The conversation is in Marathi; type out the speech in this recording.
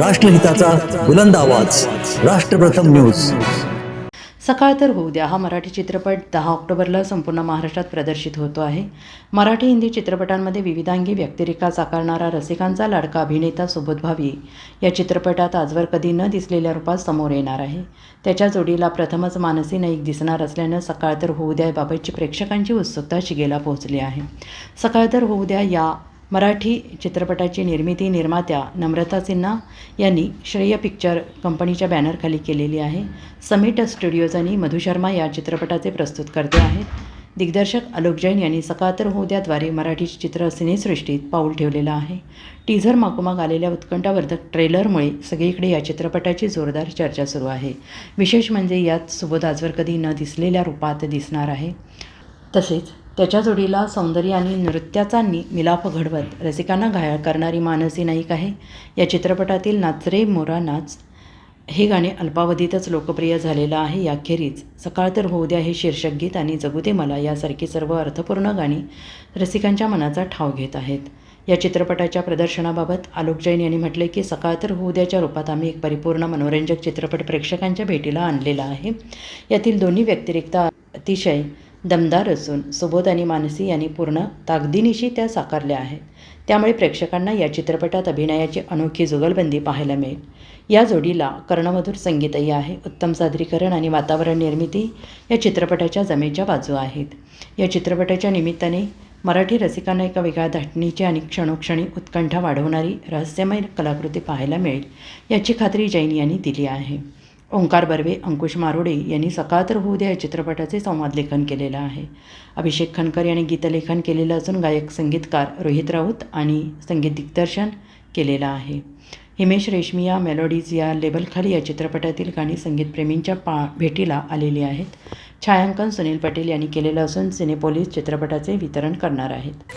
राष्ट्रहिताचा बुलंद आवाज. राष्ट्रप्रथम न्यूज. सकाळ तर होऊ द्या. हा मराठी चित्रपट दहा ऑक्टोबरला संपूर्ण महाराष्ट्रात प्रदर्शित होतो आहे. मराठी हिंदी चित्रपटांमध्ये विविधांगी व्यक्तिरेखा साकारणारा रसिकांचा लाडका अभिनेता सुबोध भावी या चित्रपटात आजवर कधी न दिसलेल्या रूपात समोर येणार आहे. त्याच्या जोडीला प्रथमच मानसी नाईक दिसणार असल्यानं सकाळ तर होऊ द्या बाबतची प्रेक्षकांची उत्सुकता शिगेला पोहोचली आहे. सकाळ तर होऊ द्या या मराठी चित्रपटाची निर्मिती निर्मात्या नम्रता सिन्हा यांनी श्रेय पिक्चर कंपनीच्या बॅनरखाली केलेली आहे. समिट स्टुडिओज आणि मधु शर्मा या चित्रपटाचे प्रस्तुतकर्ते आहेत. दिग्दर्शक आलोक जैन यांनी सकातर होद्याद्वारे मराठी चित्र सिनेसृष्टीत पाऊल ठेवलेलं आहे. टीझर मागोमाग आलेल्या उत्कंठावर्धक ट्रेलरमुळे सगळीकडे या चित्रपटाची जोरदार चर्चा सुरू आहे. विशेष म्हणजे यात सुबोध आजवर कधी न दिसलेल्या रूपात दिसणार आहे. तसेच त्याच्या जोडीला सौंदर्य आणि नृत्याचा नि मिलाफ घडवत रसिकांना घायाळ करणारी मानसी नाईक आहे. या चित्रपटातील नाच रे मोरा नाच हे गाणे अल्पावधीतच लोकप्रिय झालेलं आहे. याखेरीज सकाळ तर होऊ द्या हे शीर्षक गीत आणि जगू दे मला यासारखी सर्व अर्थपूर्ण गाणी रसिकांच्या मनाचा ठाव घेत आहेत. या चित्रपटाच्या प्रदर्शनाबाबत आलोक जैन यांनी म्हटले की सकाळ तर होऊ द्याच्या रूपात आम्ही एक परिपूर्ण मनोरंजक चित्रपट प्रेक्षकांच्या भेटीला आणलेला आहे. यातील दोन्ही व्यतिरिक्त अतिशय दमदार असून सुबोध आणि मानसी यांनी पूर्ण ताकदीनिशी त्या साकारल्या आहेत. त्यामुळे प्रेक्षकांना या चित्रपटात अभिनयाची अनोखी जुगलबंदी पाहायला मिळेल. या जोडीला कर्णमधुर संगीतही आहे. उत्तम सादरीकरण आणि वातावरण निर्मिती या चित्रपटाच्या जमेच्या बाजू आहेत. या चित्रपटाच्या निमित्ताने मराठी रसिकांना एका वेगळ्या धाटणीची आणि क्षणोक्षणी उत्कंठा वाढवणारी रहस्यमय कलाकृती पाहायला मिळेल याची खात्री जैन यांनी दिली आहे. ओंकार बर्वे अंकुश मारोडे यांनी सकाळ तर होऊ द्या या चित्रपटाचे संवाद लेखन केलेलं आहे. अभिषेक खनकर यांनी गीतलेखन केलेलं असून गायक संगीतकार रोहित राऊत आणि संगीत दिग्दर्शन केलेलं आहे. हिमेश रेशमिया मेलोडीज या लेबलखाली या चित्रपटातील गाणी संगीतप्रेमींच्या पा भेटीला आलेली आहेत. छायांकन सुनील पटेल यांनी केलेलं असून सिनेपोलीस चित्रपटाचे वितरण करणार आहेत.